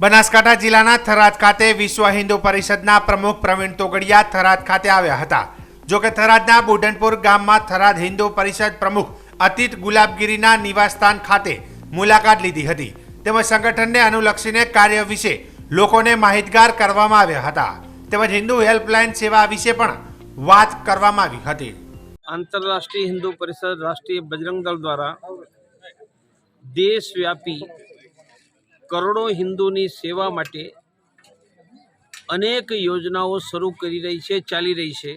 બનાસકાંઠા જિલ્લાના થરાદ ખાતે વિશ્વ હિન્દુ પરિષદના પ્રમુખ પ્રવીણ તોગડિયા થરાદ ખાતે આવ્યા હતા. જો કે થરાદના બુઢનપુર ગામમાં થરાદ હિન્દુ પરિષદ પ્રમુખ અતીત ગુલાબગીરીના નિવાસસ્થાન ખાતે મુલાકાત લીધી હતી. તેમજ સંગઠનને અનુલક્ષીને કાર્ય વિશે લોકોને માહિતગાર કરવામાં આવ્યા હતા. તેમજ હિન્દુ હેલ્પલાઇન સેવા વિશે પણ વાત કરવામાં આવી હતી. આંતરરાષ્ટ્રીય હિન્દુ પરિષદ રાષ્ટ્રીય બજરંગ દળ દ્વારા દેશવ્યાપી કરોડો હિન્દુની સેવા માટે અનેક યોજનાઓ શરૂ કરી રહી છે, ચાલી રહી છે.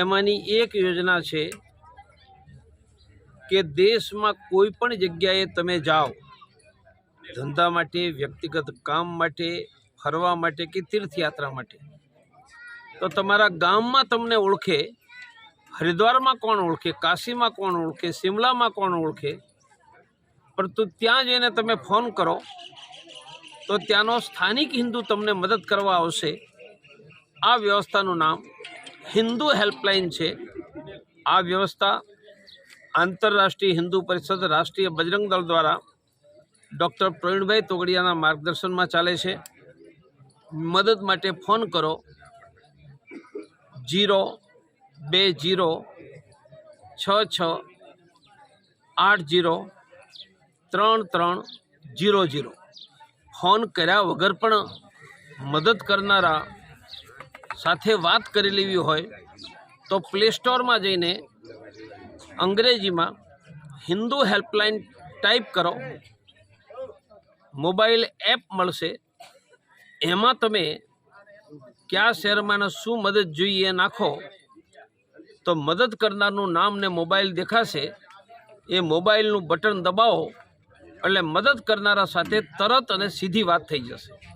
એમાંની એક યોજના છે કે દેશમાં કોઈ પણ જગ્યાએ તમે જાઓ, ધંધા માટે, વ્યક્તિગત કામ માટે, ફરવા માટે કે તીર્થયાત્રા માટે, તો તમારા ગામમાં તમને ઓળખે, હરિદ્વારમાં કોણ ઓળખે, કાશીમાં કોણ ઓળખે, શિમલામાં કોણ ઓળખે પરંતુ ત્યાં જઈને તમે ફોન કરો, તો ત્યાંનો સ્થાનિક હિન્દુ તમને મદદ કરવા આવશે. આ વ્યવસ્થાનું નામ હિન્દુ હેલ્પલાઇન છે. આ વ્યવસ્થા આંતરરાષ્ટ્રીય હિન્દુ પરિષદ રાષ્ટ્રીય બજરંગ દળ દ્વારા ડૉક્ટર પ્રવીણભાઈ તોગડિયાના માર્ગદર્શનમાં ચાલે છે. મદદ માટે ફોન કરો જીરો બે જીરો છ છ આઠ જીરો ત્રણ ત્રણ જીરો જીરો. ફોન કર્યા વગર પણ મદદ કરનારા સાથે વાત કરી લેવી હોય તો પ્લે સ્ટોરમાં જઈને અંગ્રેજીમાં હિન્દુ હેલ્પલાઇન ટાઈપ કરો. મોબાઈલ એપ મળશે. એમાં તમે કયા શહેરમાં શું મદદ જોઈએ નાખો તો મદદ કરનારનું નામ ને મોબાઈલ દેખાશે. એ મોબાઈલનું બટન દબાવો. એટલે મદદ કરનારા સાથે તરત અને સીધી વાત થઈ જશે.